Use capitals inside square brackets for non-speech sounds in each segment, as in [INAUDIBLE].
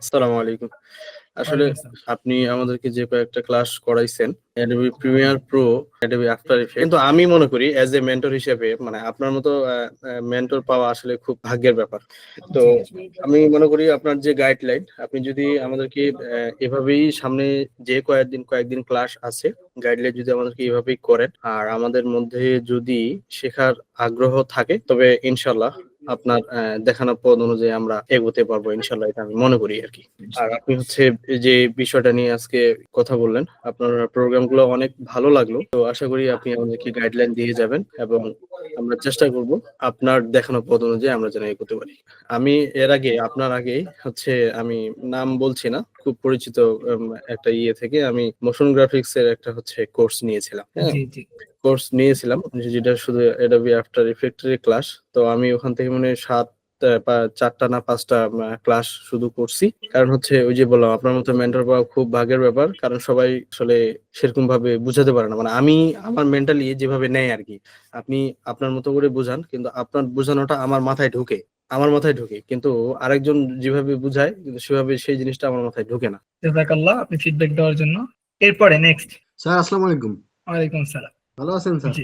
আসসালামু আলাইকুম। আসলে আপনি আমাদেরকে যে কয়েকটা class করাইছেন Adobe Premiere Pro Adobe After Effect কিন্তু আমি মনে করি অ্যাজ এ মেন্টর হিসেবে মানে আপনার মতো মেন্টর পাওয়া আসলে খুব ভাগ্যের ব্যাপার। তো আমি মনে করি আপনার যে গাইডলাইন আপনি যদি আমাদেরকে এভাবেই সামনে যে কয়েকদিন কয়েকদিন ক্লাস আছে গাইডলাইন যদি আমাদেরকে এভাবেই করেন আর আমাদের মধ্যে যদি শেখার আগ্রহ থাকে তবে ইনশাল্লাহ আপনার দেখানো পদ অনুযায়ী আমরা এগোতে পারব ইনশাল্লাহ এটা আমি মনে করি আর কি আর আপনি হচ্ছে যে বিষয়টা নিয়ে আজকে কথা বললেন, আপনার প্রোগ্রামগুলো অনেক ভালো লাগল। তো আশা করি আপনি আমাদেরকে গাইডলাইন দিয়ে যাবেন এবং আমরা চেষ্টা করব আপনার দেখানো পদ অনুযায়ী আমরা যেন এগোতে পারি। আমি এর আগে, আপনার আগে হচ্ছে আমি নাম বলছি না, খুব পরিচিত একটা ইয়ে থেকে আমি মোশন গ্রাফিক্স এর একটা হচ্ছে কোর্স নিয়েছিলাম হ্যাঁ? কোর্স নিয়েছিলাম যেটা শুধু অ্যাডোবি আফটার ইফেক্টের ক্লাস তো আমি ওখান থেকে মানে সাত চারটা না পাঁচটা ক্লাস শুধু করছি। কারণ হচ্ছে ওই যে বললাম আপনার মতো মেন্টর পাওয়া খুব ভাগের ব্যাপার। কারণ সবাই আসলে সেরকম ভাবে বুঝাতে পারে না। মানে আমি আমার মেন্টালি যেভাবে নেয় আর কি আপনি আপনার মতো করে বুঝান কিন্তু আপনার বোঝানোটা আমার মাথায় ঢুকে। আমার মাথায় ঢুকে কিন্তু আরেকজন যেভাবে বুঝায় কিন্তু সেভাবে সেই জিনিসটা আমার মাথায় ঢুকে না। জাজাকাল্লাহ আপনি ফিডব্যাক দেওয়ার জন্য। এরপরে নেক্সট স্যার আসসালামু আলাইকুম। ওয়ালাইকুম সালাম ভালো আছেন স্যার?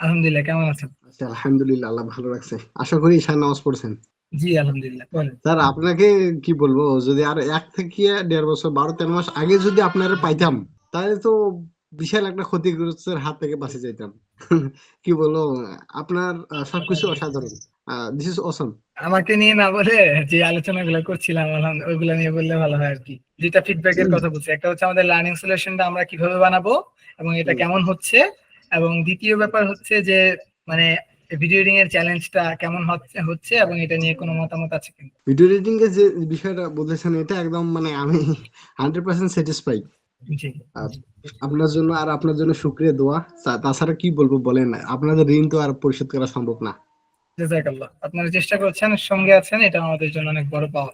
আলহামদুলিল্লাহ কেমন আছেন? আচ্ছা আলহামদুলিল্লাহ আল্লাহ ভালো রাখছে। আশা করি ঈশান নামাজ পড়ছেন। জি আলহামদুলিল্লাহ বলেন স্যার আপনাকে কি বলব যদি আর এক থেকে দেড় বছর বারো তেরো মাস আগে যদি আপনারা পাইতাম তাহলে তো বিশাল একটা ক্ষতিগ্রস্তের হাত থেকে বাঁচে যাইতাম। [LAUGHS] কি বলব আপনার সবকিছু অসাধারণ। দিস ইজ অসম আমাকে নিয়ে না বলে যে আলোচনা আলোচনাগুলো করছিলাম ওইগুলো নিয়ে বললে ভালো হয় আর কি। দুইটা ফিডব্যাকের হুম। কথা বলছি। একটা হচ্ছে আমাদের লার্নিং সলিউশনটা আমরা কীভাবে বানাবো এবং এটা কেমন হচ্ছে এবং দ্বিতীয় ব্যাপার হচ্ছে যে মানে ভিডিও এডিং এর চ্যালেঞ্জটা কেমন হচ্ছে হচ্ছে এবং এটা নিয়ে কোনো মতামত আছে কিনা? ভিডিও এডিটিং এর যে বিষয়টা বলেছেন এটা একদম মানে আমি হান্ড্রেড পার্সেন্ট স্যাটিসফাই জি। আপনার জন্য আর আপনার জন্য শুক্রিয়া দোয়া। তাছাড়া কি বলব বলেন আপনাদের ঋণ তো আর পরিশোধ করা সম্ভব না। জাজাকাল্লাহ আপনারা চেষ্টা করছেন সঙ্গে আছেন এটা আমাদের জন্য অনেক বড় পাওয়া।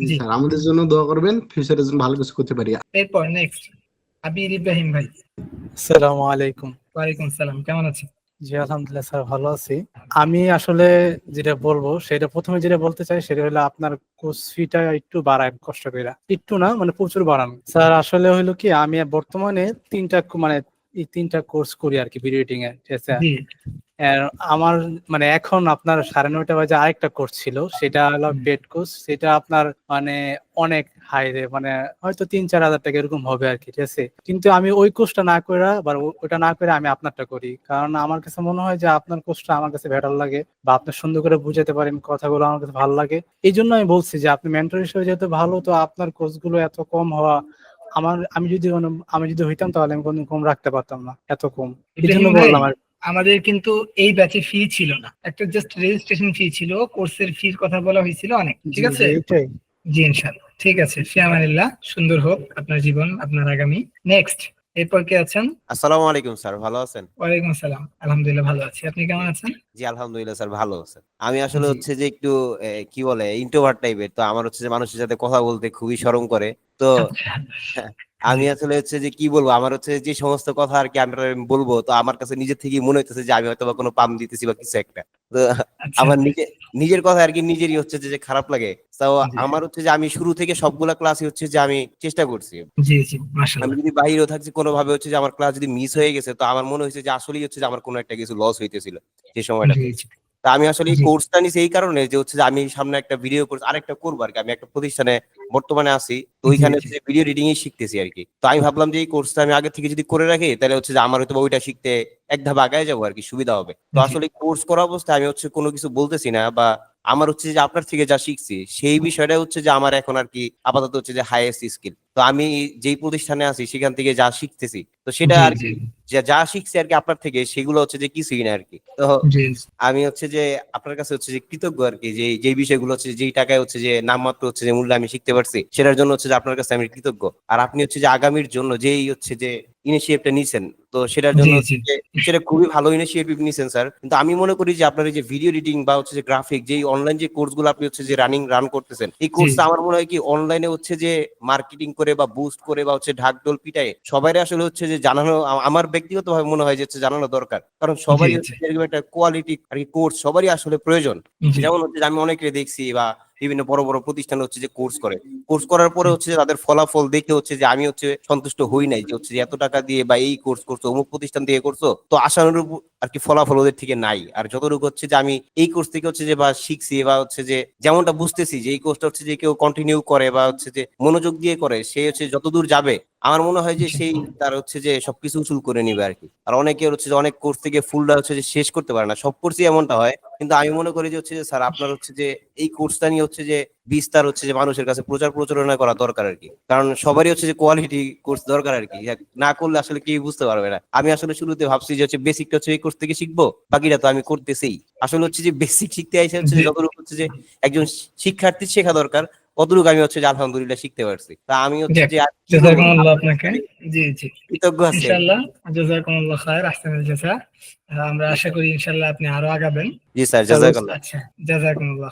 জি। স্যার আমাদের জন্য দোয়া করবেন ফিউচারের জন্য ভালো কিছু করতে পারি। এরপর নেক্সট আবির ইব্রাহিম ভাই। আসসালামু আলাইকুম। ওয়ালাইকুম সালাম কেমন আছেন? জি আলহামদুলিল্লাহ স্যার ভালো আছি। আমি আসলে যেটা বলব সেটা প্রথমে যেটা বলতে চাই সেটা হলো আপনার কোর্স ফিটা একটু বাড়ায় কষ্ট করে। একটু না মানে প্রচুর বাড়ান। স্যার আসলে হলো কি আমি বর্তমানে তিনটা মানে এই তিনটা কোর্স করি আর কি ভিডিও এডিটিং এ ঠিক আছে? জি। আর আমার মানে এখন আপনার সাড়ে নয়টা বাজে আরেকটা কোর্স ছিল সেটা হলো। পেড কোর্স সেটা আপনার মানে অনেক হাই রে মানে হয়তো তিন চার হাজার টাকা এরকম হবে আর কি ঠিক আছে? কিন্তু আমি ওই কোর্সটা না করে বা ওটা না করে আমি আপনারটা করি। কারণ আমার কাছে মনে হয় যে আপনার কোর্সটা আমার কাছে বেটার লাগে বা আপনি সুন্দর করে বুঝাতে পারেন কথাগুলো আমার কাছে ভালো লাগে। এই জন্য আমি বলছি যে আপনি মেন্টর হিসেবে যেহেতু ভালো তো আপনার কোর্সগুলো এত কম হওয়া আমার আমি যদি কোনো- আমি যদি হইতাম তাহলে আমি কোনদিন কম রাখতে পারতাম না এত কম। এই জন্য বললাম আর আমাদের কিন্তু এই ব্যাচে ফি ছিল না। একটা জাস্ট রেজিস্ট্রেশন ফি ছিল কোর্সের ফির কথা বলা হয়েছিল অনেক ঠিক আছে? জি, ইনশাআল্লাহ ঠিক আছে ফিয়ামানিল্লাহ সুন্দর হোক আপনার জীবন আপনার আগামী। নেক্সট এরপর কে আছেন? আসসালামু আলাইকুম স্যার ভালো আছেন? ওয়ালাইকুম আসসালাম আলহামদুলিল্লাহ ভালো আছি। আপনি কেমন আছেন? জি আলহামদুলিল্লাহ স্যার ভালো আছেন আমি আসলে হচ্ছে যে একটু কি বলে ইন্ট্রোভার্ট টাইপের তো আমার হচ্ছে যে মানুষের সাথে কথা বলতে খুবই শরম করে। তো আচ্ছা, [LAUGHS] আমি আসলে হচ্ছে যে কি বলব আমার হচ্ছে যে সমস্ত কথা আর কি আমরা বলব তো আমার কাছে নিজের থেকেই মনে হইতেছে যে আমি হয়তো বা কোনো পাম দিতেছি বা কিছু একটা। তো আচ্ছা, আমার নিজে নিজের কথা আর কি নিজেরই হচ্ছে যে খারাপ লাগে। তো আমার হচ্ছে যে আমি শুরু থেকে সবগুলা ক্লাসই হচ্ছে যে আমি চেষ্টা করছি। জি জি আমি যদি বাইরেও থাকছি কোনোভাবে হচ্ছে যে আমার ক্লাস যদি মিস হয়ে গেছে তো আমার মনে হয়েছে যে আসলেই হচ্ছে যে আমার কোনো একটা কিছু লস হইতেছিল যে সময়টা তা আমি আসলে এই। কোর্সটা নিছি এই কারণে যে হচ্ছে যে আমি সামনে একটা ভিডিও কোর্স আরেকটা করব আর কি আমি একটা প্রতিষ্ঠানে বর্তমানে আছি তো ওইখানে। হচ্ছে ভিডিও রিডিং ই শিখতেছি আর কি তো আমি ভাবলাম যে এই কোর্সটা আমি আগে থেকে যদি করে রাখি তাহলে হচ্ছে যে আমার হয়তো ওইটা শিখতে এক ধাপ আগায় যাব আর কি সুবিধা হবে। তো আসলে কোর্স করা অবস্থায় আমি হচ্ছে কোনো কিছু বলতেছি না বা আমার হচ্ছে যে আপনার থেকে যা শিখছি সেই বিষয়টা হচ্ছে যে আমার এখন আর কি আপাতত হচ্ছে যে হাইয়েস্ট স্কিল তো আমি যেই প্রতিষ্ঠানে আছি সেখান থেকে যা শিখতেছি তো সেটা আর কি যা- শিখছি আর কি আপনার থেকে সেগুলো হচ্ছে যে কিছুই না আর কি। তো আমি হচ্ছে যে আপনার কাছে হচ্ছে যে কৃতজ্ঞ আর কি যে যে বিষয়গুলো হচ্ছে যেই টাকায় হচ্ছে যে নামমাত্র হচ্ছে যে মূল্য আমি শিখতে পারছি সেটার জন্য হচ্ছে যে আপনার কাছে আমি কৃতজ্ঞ। আর আপনি হচ্ছে যে আগামীর জন্য যেই হচ্ছে যে ইনিশিয়েটিভটা নিছেন তো সেটার জন্য হচ্ছে যে সেটা খুবই ভালো ইনিশিয়েটিভ নিছেন স্যার। কিন্তু আমি মনে করি যে আপনার এই যে ভিডিও এডিটিং বা হচ্ছে যে গ্রাফিক যেই অনলাইন যে কোর্সগুলো আপনি হচ্ছে যে রানিং রান করতেছেন এই কোর্সটা আমার মনে হয় কি অনলাইনে হচ্ছে যে মার্কেটিং করে বা বুস্ট করে বা হচ্ছে ঢাকঢোল পিটায় সবাই আসলে হচ্ছে যে জানানো আমার ব্যক্তিগতভাবে মনে হয় যে জানানো দরকার। কারণ সবারই একটা কোয়ালিটি আর কি কোর্স সবারই আসলে প্রয়োজন। যেমন হচ্ছে যে আমি অনেকে দেখছি বা বিভিন্ন বড় বড় প্রতিষ্ঠান হচ্ছে যে কোর্স করে। কোর্স করার পরে হচ্ছে তাদের ফলাফল দেখে হচ্ছে যে আমি হচ্ছে সন্তুষ্ট হই নাই যে হচ্ছে যে এত টাকা দিয়ে বা এই কোর্স করছ, অমুক প্রতিষ্ঠান দিয়ে করছ, তো আশানুরূপ আর কি ফলাফল ওদের থেকে নাই। আর যতটুকু হচ্ছে যে আমি এই কোর্স থেকে হচ্ছে যে বা শিখছি বা হচ্ছে যে যেমনটা বুঝতেছি যে এই কোর্সটা হচ্ছে যে কেউ কন্টিনিউ করে বা হচ্ছে যে মনোযোগ দিয়ে করে, সে হচ্ছে যতদূর যাবে আমার মনে হয় যে সেই তার হচ্ছে যে সবকিছু উসুল করে নিবে আর কি আর অনেকে হচ্ছে যে অনেক কোর্স থেকে ফুলটা হচ্ছে যে শেষ করতে পারে না সব কোর্সই এমনটা হয় কিন্তু আমি মনে করি যে হচ্ছে যে স্যার আপনার হচ্ছে যে এই কোর্সটা নিয়ে হচ্ছে যে বিস্তার হচ্ছে যে মানুষের কাছে প্রচার প্রচারণা করা দরকার আর কি কারণ সবারই হচ্ছে যে কোয়ালিটি কোর্স দরকার আর কি না করলে আসলে কেউ বুঝতে পারবে না আমি আসলে শুরুতে ভাবছি যে হচ্ছে বেসিকটা হচ্ছে এই কোর্স থেকে শিখব বাকিটা তো আমি করতেছি আসলে হচ্ছে যে বেসিক শিখতে আইসে হচ্ছে যতটুকু হচ্ছে যে একজন শিক্ষার্থী শেখা দরকার অতটুকু আমি হচ্ছে যে আলহামদুলিল্লাহ শিখতে পারছি? তা আমি হচ্ছে যে? জাজাকুমুল্লাহ আপনাকে। জি জি। কৃতজ্ঞ আছি। ইনশাআল্লাহ খায়ের আহসানুল জাযা আমরা আশা করি ইনশাআল্লাহ আপনি আরও আগাবেন। জি স্যার জাজাকাল্লাহ আচ্ছা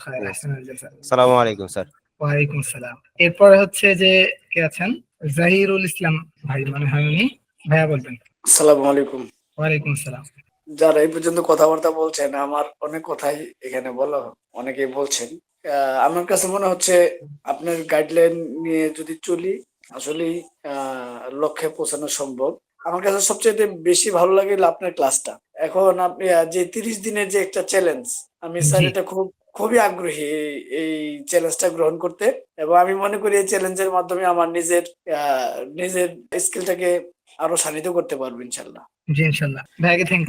খায়ের আহসানুল জাযা আসসালামু আলাইকুম স্যার। ওয়ালাইকুম আসসালাম এরপরে হচ্ছে যে কে আছেন? জাহিরুল ইসলাম ভাই মনে হয় উনি। ভাইয়া বলবেন। আসসালামু আলাইকুম। ওয়ালাইকুম আসসালাম যারা এই পর্যন্ত কথাবার্তা বলছেন আমার অনেক কথাই এখানে বলা অনেকেই বলছেন। আমার কাছে মনে হচ্ছে আপনার গাইডলাইন নিয়ে যদি চলি আসলেই লক্ষ্যে পৌঁছানো সম্ভব। আমার কাছে সবচেয়ে বেশি ভালো লাগে আপনার ক্লাসটা এখন আপনি যে তিরিশ দিনের যে একটা চ্যালেঞ্জ আমি স্যার এটা খুব খুবই আগ্রহী এই- চ্যালেঞ্জটা গ্রহণ করতে। এবং আমি মনে করি এই চ্যালেঞ্জের মাধ্যমে আমার নিজের আহ, নিজের স্কিলটাকে আরও শানিত করতে পারব ইনশাল্লাহ। জি ইনশাআল্লাহ ভাইয়াকে থ্যাংক